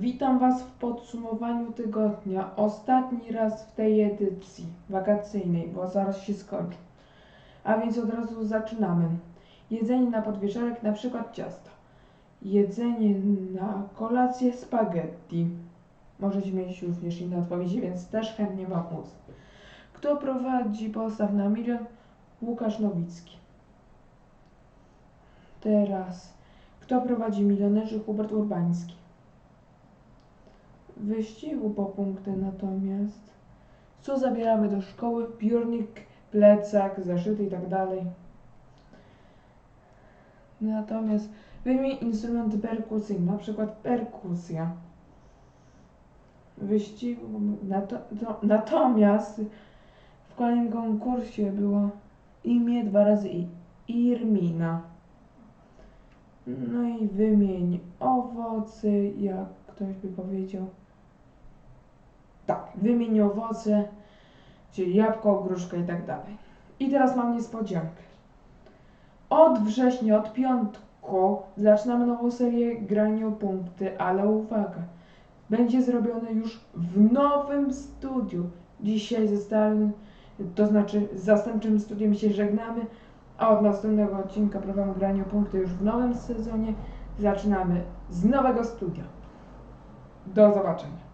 Witam Was w podsumowaniu tygodnia. Ostatni raz w tej edycji wakacyjnej, bo zaraz się skończy. A więc od razu zaczynamy. Jedzenie na podwieczorek, na przykład ciasto. Jedzenie na kolację spaghetti. Możecie mieć również inne odpowiedzi, więc też chętnie Wam uznam. Kto prowadzi postaw na milion? Łukasz Nowicki. Teraz, kto prowadzi milionerzy? Hubert Urbański. Wyścigu po punkty natomiast, co zabieramy do szkoły? Piórnik, plecak, zaszyty i tak. Natomiast wymień instrument perkusyjny, na przykład perkusja. Wyścigu, nato, to, natomiast w kolejnym konkursie było imię dwa razy i Irmina. No i wymień owoce, jak ktoś by powiedział. Tak, wymień owoce, czyli jabłko, gruszka i tak dalej. I teraz mam niespodziankę. Od września, od piątku zaczynamy nową serię grania punkty, ale uwaga, będzie zrobione już w nowym studiu. Dzisiaj ze starym, to znaczy zastępczym studiem się żegnamy, a od następnego odcinka programu grania o punkty już w nowym sezonie zaczynamy z nowego studia. Do zobaczenia.